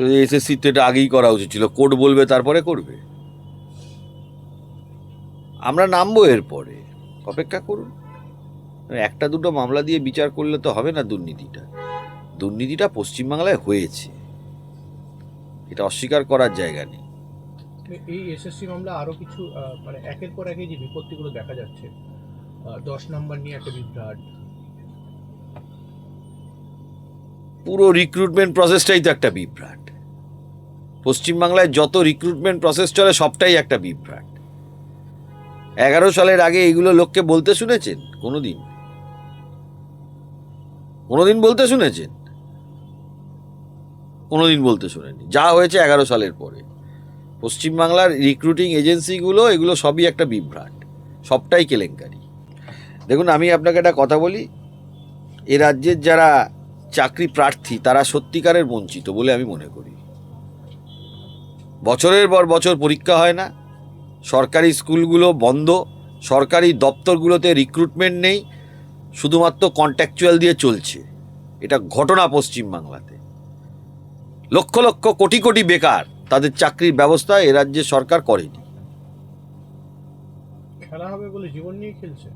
তো এসএসসি তো এটা আগেই করা উচিত ছিল। কোর্ট বলবে তারপরে করবে। আমরা নামবো এরপরে। অপেক্ষা করুন। একটা দুটো মামলা দিয়ে বিচার করলে তো হবে না দুর্নীতিটা। দুর্নীতিটা পশ্চিমবাংলায় হয়েছে। এটা অস্বীকার করার জায়গা নেই। এই এসএসসি মামলা আরও কিছু মানে একের পর একে যে বিপত্তিগুলো দেখা যাচ্ছে দশ নম্বর নিয়ে একটা বিভ্রাট। পুরো রিক্রুটমেন্ট প্রসেসটাই তো একটা বিভ্রাট। পশ্চিমবাংলায় যত রিক্রুটমেন্ট প্রসেস চলে, সবটাই একটা বিভ্রাট এগারো সালের আগে এগুলো লোককে বলতে শুনেছেন? কোনোদিন। কোনোদিন বলতে শুনেছেন? কোনোদিন বলতে শুনেনি যা হয়েছে এগারো সালের পরে। পশ্চিমবাংলার রিক্রুটিং এজেন্সিগুলো এগুলো সবই একটা বিভ্রাট সবটাই কেলেঙ্কারি। দেখুন, আমি আপনাকে একটা কথা বলি। এ রাজ্যের যারা চাকরি প্রার্থী, তারা সত্যিকারের বঞ্চিত বলে আমি মনে করি। বছরের পর বছর পরীক্ষা হয় না। সরকারি স্কুলগুলো বন্ধ সরকারি দপ্তরগুলোতে রিক্রুটমেন্ট নেই শুধুমাত্র কন্ট্যাকচুয়াল দিয়ে চলছে। এটা ঘটনা পশ্চিমবাংলাতে লক্ষ লক্ষ কোটি কোটি বেকার তাদের চাকরির ব্যবস্থা এ রাজ্যে সরকার করেনি। খেলা হবে বলে জীবন নিয়ে খেলছে।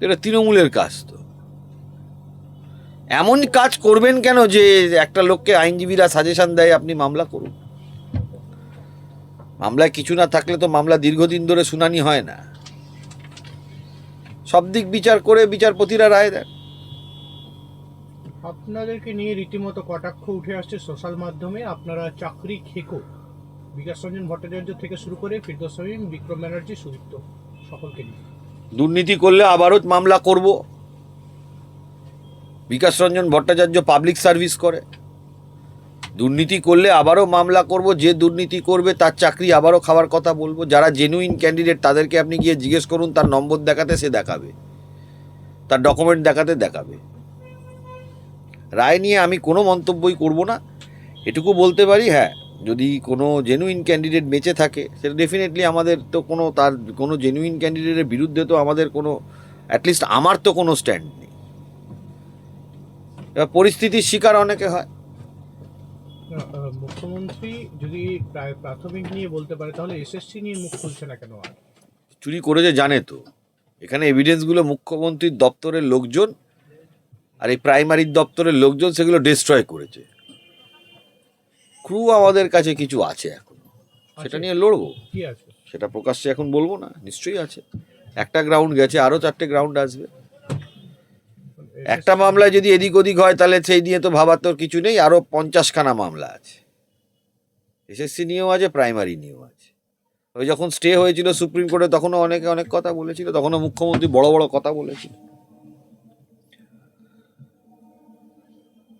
এটা তৃণমূলের কাজ তো। এমন কাজ করবেন কেন যে একটা লোককে আইনজীবীরা সাজেশন দেয় আপনি মামলা করুন। মামলায় কিছু না থাকলে তো মামলা দীর্ঘদিন ধরে শুনানি হয় না। সব দিক বিচার করে বিচারপতিরা রায় দেন। আপনাদেরকে নিয়ে রীতিমতো কটাক্ষ উঠে আসছে সোশ্যাল মাধ্যমে। আপনারা চাকরি খেকো। বিকাশ রঞ্জন ভট্টাচার্য থেকে শুরু করে ফিরদৌস বিক্রম ব্যানার্জি সুদীপ্ত সকলকে নিয়ে। দুর্নীতি করলে আবারও মামলা করব। বিকাশ রঞ্জন ভট্টাচার্য পাবলিক সার্ভিস করে। দুর্নীতি করলে আবারও মামলা করব, যে দুর্নীতি করবে তার চাকরি আবারও খাওয়ার কথা বলব। যারা জেনুইন ক্যান্ডিডেট তাদেরকে আপনি গিয়ে জিজ্ঞেস করুন, তার নম্বর দেখাতে সে দেখাবে। তার ডকুমেন্ট দেখাতে দেখাবে। রায় নিয়ে আমি কোনো মন্তব্যই করব না। এটুকু বলতে পারি হ্যাঁ যদি কোনো জেনুইন ক্যান্ডিডেট বেঁচে থাকে সেটা ডেফিনেটলি আমাদের তো কোনো তার কোনো জেনুইন ক্যান্ডিডেটের বিরুদ্ধে তো আমাদের কোনো অ্যাটলিস্ট আমার তো কোনো স্ট্যান্ড নেই। এবার পরিস্থিতির শিকার অনেকে হয়। মুখ্যমন্ত্রী যদি প্রাথমিক নিয়ে বলতে পারে তাহলে এসএসসি নিয়ে মুখ খুলছে না কেন আর? চুরি করেছে জানে তো। এখানে এভিডেন্সগুলো মুখ্যমন্ত্রীর দপ্তরের লোকজন আর এই প্রাইমারির দপ্তরের লোকজন সেগুলো ডিস্ট্রয় করেছে। ক্রু আমাদের কাছে কিছু আছে এখন। সেটা নিয়ে লড়বো। কি আছে? সেটা প্রকাশ্যে এখন বলব না নিশ্চয়ই আছে। একটা গ্রাউন্ড গেছে আরও চারটে গ্রাউন্ড আসবে। একটা মামলায় যদি এদিক ওদিক হয় তাহলে সেই নিয়ে তো ভাবার তোর কিছু নেই। আরও পঞ্চাশখানা মামলা আছে। এসএসসি নিয়েও আছে প্রাইমারি নিয়েও আছে। ওই যখন স্টে হয়েছিল সুপ্রিম কোর্টে তখনও অনেকে অনেক কথা বলেছিল। তখনও মুখ্যমন্ত্রী বড় বড় কথা বলেছিল।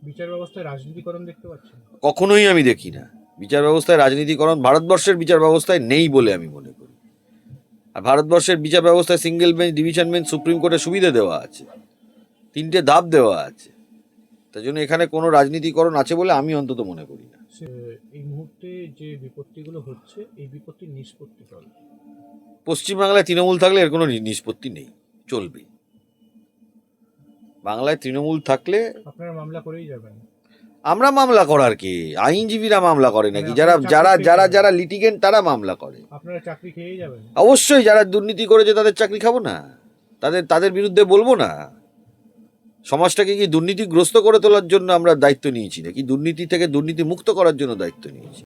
বিচার ব্যবস্থায় রাজনীতিকরণ দেখতে পাচ্ছেন? কখনোই আমি দেখি না। বিচার ব্যবস্থায় রাজনীতিকরণ ভারতবর্ষের বিচার ব্যবস্থায় নেই বলে আমি মনে করি। আর ভারতবর্ষের বিচার ব্যবস্থায় single bench division bench supreme কোর্টে সুবিধা দেওয়া আছে। তিনটে ধাপ দেওয়া আছে। তাই জন্য এখানে কোনো রাজনীতিকরণ আছে বলে আমি অন্তত মনে করি না। এই মুহূর্তে যে বিপত্তিগুলো হচ্ছে এই বিপত্তির নিষ্পত্তি পশ্চিমবাংলায় তৃণমূল থাকলে এর কোনো নিষ্পত্তি নেই চলবে। বাংলায় তৃণমূল থাকলে আপনারা মামলা করেই যাবেন। আমরা মামলা করার কি? আইনজীবীরা মামলা করে নাকি? যারা যারা যারা যারা লিটিগেন্ট তারা মামলা করে। আপনারা চাকরি খেয়েই যাবেন। অবশ্যই যারা দুর্নীতি করেছে তাদের চাকরি খাব না। তাদের তাদের বিরুদ্ধে বলব না। সমাজটাকে কি দুর্নীতিগ্রস্ত করে তোলার জন্য আমরা দায়িত্ব নিয়েছি নাকি দুর্নীতি থেকে দুর্নীতি মুক্ত করার জন্য দায়িত্ব নিয়েছি?